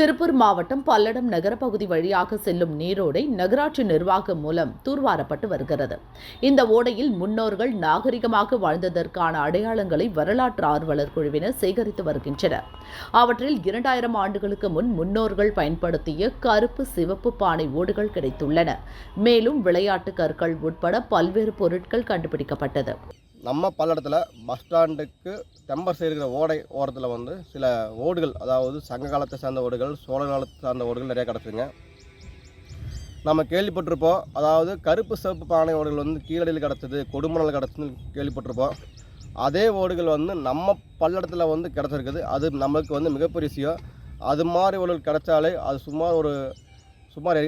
திருப்பூர் மாவட்டம் பல்லடம் நகரப்பகுதி வழியாக செல்லும் நீரோடை நகராட்சி நிர்வாகம் மூலம் தூர்வாரப்பட்டு வருகிறது. இந்த ஓடையில் முன்னோர்கள் நாகரிகமாக வாழ்ந்ததற்கான அடையாளங்களை வரலாற்று ஆர்வலர் குழுவினர் சேகரித்து வருகின்றனர். அவற்றில் இரண்டாயிரம் ஆண்டுகளுக்கு முன் முன்னோர்கள் பயன்படுத்திய கருப்பு சிவப்பு பானை ஓடுகள் கிடைத்துள்ளன. மேலும் விளையாட்டு கற்கள் உட்பட பல்வேறு பொருட்கள் கண்டுபிடிக்கப்பட்டது. நம்ம பல்லடத்தில் பஸ் ஸ்டாண்டுக்கு டெம்பர் இருக்கிற ஓடை ஓரத்தில் வந்து சில ஓடுகள் அதாவது சங்க காலத்தை சார்ந்த ஓடுகள் சோழ காலத்தை சார்ந்த ஓடுகள் நிறைய கிடச்சிருங்க. நம்ம கேள்விப்பட்டிருப்போம் அதாவது கருப்பு சிவப்பு பானை ஓடுகள் வந்து கீழடியில் கிடச்சது கொடுமணல் கிடச்சதுன்னு கேள்விப்பட்டிருப்போம். அதே ஓடுகள் வந்து நம்ம பல்லடத்தில் வந்து கிடச்சிருக்குது. அது நம்மளுக்கு வந்து மிகப்பெரிய விஷயம். அது மாதிரி ஓடுகள் கிடச்சாலே அது சுமார் ஒரு சுமார்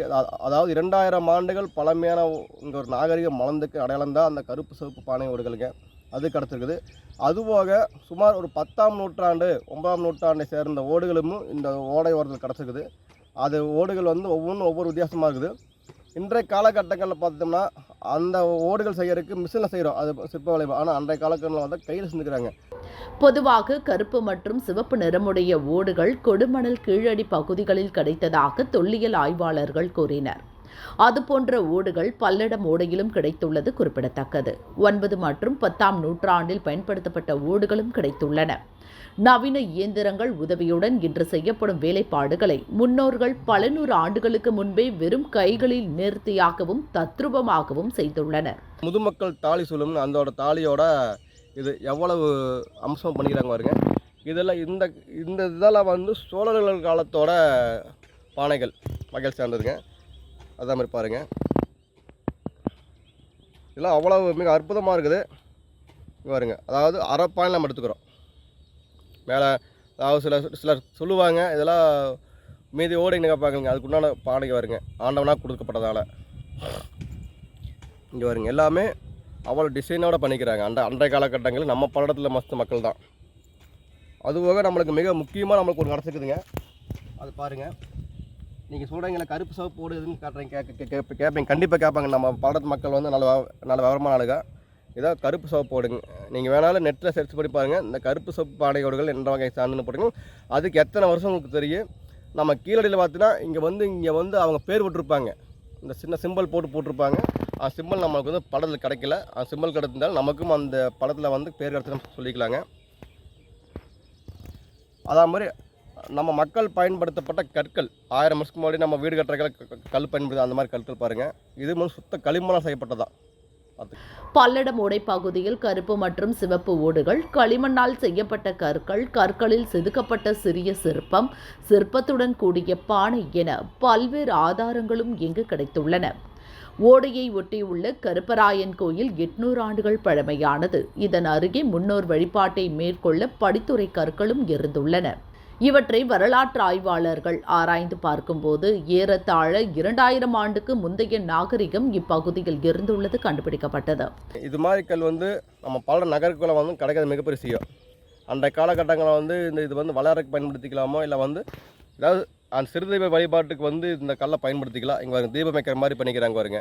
அதாவது இரண்டாயிரம் ஆண்டுகள் பழமையான இங்கே ஒரு நாகரிக மலர்ந்துக்கு அடையாளம் தான் அந்த கருப்பு சிவப்பு பானை ஓடுகளுங்க. அது கிடச்சிருக்குது. அதுபோக சுமார் ஒரு பத்தாம் நூற்றாண்டு ஒன்பதாம் நூற்றாண்டை சேர்ந்த ஓடுகளும் இந்த ஓடை ஓரத்தில் கிடச்சிருக்குது. அது ஓடுகள் வந்து ஒவ்வொன்றும் ஒவ்வொரு வித்தியாசமாக இருக்குது. இன்றைய காலகட்டங்களில் பார்த்தோம்னா அந்த ஓடுகள் செய்யறதுக்கு மிஷினில் செய்கிறோம் அது சிற்ப வளைவு. ஆனால் அன்றைய காலகட்டங்களில் வந்து கையில் செஞ்சுக்கிறாங்க. பொதுவாக கருப்பு மற்றும் சிவப்பு நிறமுடைய ஓடுகள் கொடுமணல் கீழடி பகுதிகளில் கிடைத்ததாக தொல்லியல் ஆய்வாளர்கள் கூறினர். அதுபோன்ற ஓடுகள் பல்லடம் ஓடையிலும் கிடைத்துள்ளது குறிப்பிடத்தக்கது. ஒன்பது மற்றும் பத்தாம் நூற்றாண்டில் பயன்படுத்தப்பட்ட ஓடுகளும் கிடைத்துள்ளன. நவீன இயந்திரங்கள் உதவியுடன் இன்று செய்யப்படும் வேலைப்பாடுகளை முன்னோர்கள் பல நூறு ஆண்டுகளுக்கு முன்பே வெறும் கைகளில் நேர்த்தியாகவும் தத்ரூபமாகவும் செய்துள்ளனர். முதுமக்கள் தாலி சொல்லும்னு அதோட தாலியோட இது எவ்வளவு அம்சம் பண்ணிக்கிறாங்க பாருங்க. இதெல்லாம் இந்த இந்த இதெல்லாம் வந்து சோழர்கள் காலத்தோட பானைகள். வகையில் சேர்ந்ததுங்க அதே மாதிரி பாருங்க. இதெல்லாம் அவ்வளவு மிக அற்புதமாக இருக்குது. இங்க பாருங்க. அதாவது அரை பானை நம்ம எடுத்துக்கிறோம். மேலே அதாவது சில சிலர் சொல்லுவாங்க இதெல்லாம் மீதி ஓடிங்க பார்க்குங்க அதுக்குண்டான பானைகள் வருங்க ஆண்டவனாக கொடுக்கப்பட்டதால். இங்கே வருங்க எல்லாமே அவ்வளோ டிசைனோட பண்ணிக்கிறாங்க. அந்த அன்றைய காலகட்டங்களில் நம்ம பல்லடத்தில் மஸ்த மக்கள் தான் அதுபோக நம்மளுக்கு மிக முக்கியமாக நம்மளுக்கு ஒரு கிடச்சிக்குதுங்க அது பாருங்கள் நீங்கள் சொல்கிறீங்களா கருப்பு சவப்பு போடு எதுன்னு காட்டுறீங்க கேட்க கேட்பேன் கேட்ப கண்டிப்பாக கேட்பாங்க நம்ம பல்லடத்து மக்கள் வந்து நல்ல நல்ல விவரமான ஆளுங்க. இதான் கருப்பு சவப்பு போடுங்க. நீங்கள் வேணாலும் நெட்டில் சர்ச் பண்ணி பாருங்கள் இந்த கருப்பு சோப்பு பாடையோடுகள் என்ற வகை சார்ந்துன்னு போட்டுங்க அதுக்கு எத்தனை வருஷம் உங்களுக்கு தெரியும்? நம்ம கீழடியில் பார்த்தீங்கன்னா இங்கே வந்து இங்கே வந்து அவங்க பேர் விட்டுருப்பாங்க இந்த சின்ன சிம்பிள் போட்டு போட்டிருப்பாங்க. சிம்பல் நம்மளுக்கு வந்து படத்தில் கிடைக்கல. அந்த சிம்பிள் கிடைச்சிருந்தாலும் நமக்கும் அந்த படத்தில் வந்து பேர் கிடச்சுன்னு சொல்லிக்கலாங்க. அதே மாதிரி நம்ம மக்கள் பயன்படுத்தப்பட்ட கற்கள் ஆயிரம் வருஷத்துக்கு முன்னாடி நம்ம வீடு கட்டுற கல் பயன்படுத்த அந்த மாதிரி கற்கள் பாருங்கள் இது வந்து சுத்த களிமணம் செய்யப்பட்டதான் பல்லடம் ஓடை பகுதியில் கருப்பு மற்றும் சிவப்பு ஓடுகள் களிமண்ணால் செய்யப்பட்ட கற்கள் கற்களில் செதுக்கப்பட்ட சிறிய சிற்பம் சிற்பத்துடன் கூடிய பானை என பல்வேறு ஆதாரங்களும் இங்கு கிடைத்துள்ளன. ஓடையை ஒட்டியுள்ள கருப்பராயன் கோயில் எட்நூறு ஆண்டுகள் பழமையானது. இதன் அருகே முன்னோர் வழிபாட்டை மேற்கொள்ள படித்துறை கற்களும் இருந்துள்ளன. இவற்றை வரலாற்று ஆய்வாளர்கள் ஆராய்ந்து பார்க்கும்போது ஏறத்தாழ இரண்டாயிரம் ஆண்டுக்கு முந்தைய நாகரிகம் இப்பகுதியில் இருந்துள்ளது கண்டுபிடிக்கப்பட்டது. இது மாதிரி கல் வந்து நம்ம பல நகருக்குள்ள வந்து கிடைக்கிறது மிகப்பெரிய விஷயம். அந்த காலகட்டங்களில் வந்து இந்த இது வந்து வளரக்கு பயன்படுத்திக்கலாமோ இல்லை வந்து ஏதாவது அந்த சிறுதெய்வ வழிபாட்டுக்கு வந்து இந்த கல்லை பயன்படுத்திக்கலாம். இங்கே பாருங்க தீபம் வைக்கிற மாதிரி பண்ணிக்கிறாங்க பாருங்க.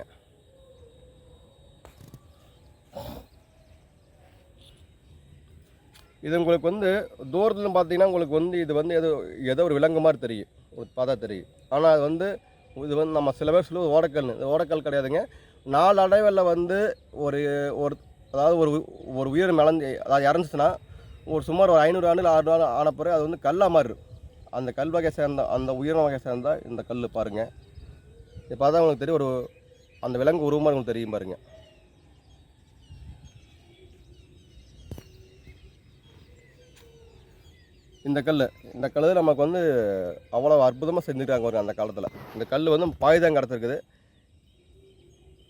இது உங்களுக்கு வந்து தூரத்தில் பார்த்தீங்கன்னா உங்களுக்கு வந்து இது வந்து ஏதோ ஏதோ ஒரு விலங்கு மாதிரி தெரியும். ஒரு பார்த்தா தெரியும். ஆனால் அது வந்து இது வந்து நம்ம சில பேர் சொல்லுவது ஓடக்கல்னு இது ஓடக்கல் கிடையாதுங்க. நாளடைவில் வந்து ஒரு ஒரு அதாவது ஒரு ஒரு உயிர் மிளந்து அதாவது இறந்துச்சுன்னா ஒரு சுமார் ஒரு ஐநூறு ஆண்டு ஆறு நாள் ஆன பிறகு அது வந்து கல்லாக மாறிடும் அந்த கல் வகை சேர்ந்த அந்த உயிரின வகை சேர்ந்தால் இந்த கல் பாருங்கள் இதை பார்த்தா உங்களுக்கு தெரியும் ஒரு அந்த விலங்கு உருவமாக உங்களுக்கு தெரியும் பாருங்கள் இந்த கல் இந்த கல் நமக்கு வந்து அவ்வளோ அற்புதமாக செஞ்சுருக்காங்க ஒரு அந்த காலத்தில். இந்த கல் வந்து பாயுதம் கிடச்சிருக்குது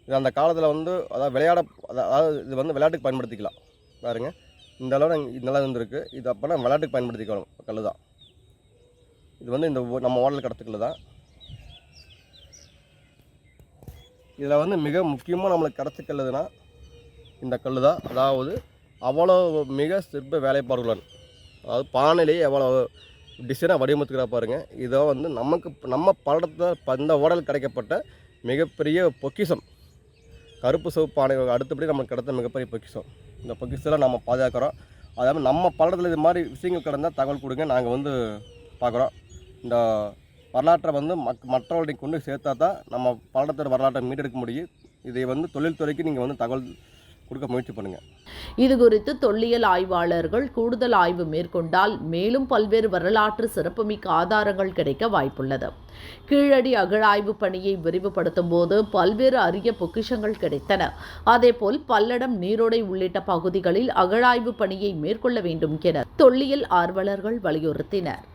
இது அந்த காலத்தில் வந்து அதாவது விளையாட அதாவது இது வந்து விளையாட்டுக்கு பயன்படுத்திக்கலாம். பாருங்கள் இந்த அளவு இந்த அளவு இருந்திருக்கு இது அப்போனா விளையாட்டுக்கு பயன்படுத்திக்கணும் கல் தான் இது வந்து இந்த நம்ம ஓடல் கடத்துக்கல் தான். இதில் வந்து மிக முக்கியமாக நம்மளுக்கு கிடச்ச கல்லுதுன்னா இந்த கல் தான். அதாவது அவ்வளோ மிக சிற்ப வேலைப்பாடுகளான் அதாவது பானையிலேயே எவ்வளோ டிசைனாக வடிவமைத்துக்கிறா பாருங்கள் இதோ வந்து நமக்கு நம்ம படத்தில் இந்த ஓடல் கிடைக்கப்பட்ட மிகப்பெரிய பொக்கிஷம். கருப்பு சிவப்பு பானை அடுத்தபடி நமக்கு கிடைத்த மிகப்பெரிய பொக்கிஷம். இந்த பொக்கிஷத்தில் நம்ம பாதுகாக்கிறோம். அதாவது நம்ம படத்தில் இது மாதிரி விஷயங்கள் கிடந்தால் தகவல் கொடுங்க. நாங்கள் வந்து பார்க்குறோம். இந்த வரலாற்றை வந்து மக் மற்றவர்களை கொண்டு சேர்த்தா தான் நம்ம பல்லடத்தோட வரலாற்றை மீட்டெடுக்க முடியும். இதை வந்து தொழில்துறைக்கு நீங்கள் வந்து தகவல் கொடுக்க முயற்சி பண்ணுங்கள் இது குறித்து தொல்லியல் ஆய்வாளர்கள் கூடுதல் ஆய்வு மேற்கொண்டால் மேலும் பல்வேறு வரலாற்று சிறப்புமிக்க ஆதாரங்கள் கிடைக்க வாய்ப்புள்ளது. கீழடி அகழாய்வு பணியை விரிவுபடுத்தும் போது பல்வேறு அரிய பொக்கிஷங்கள் கிடைத்தன. அதேபோல் பல்லடம் நீரோடை உள்ளிட்ட பகுதிகளில் அகழாய்வு பணியை மேற்கொள்ள வேண்டும் என தொல்லியல் ஆர்வலர்கள் வலியுறுத்தினர்.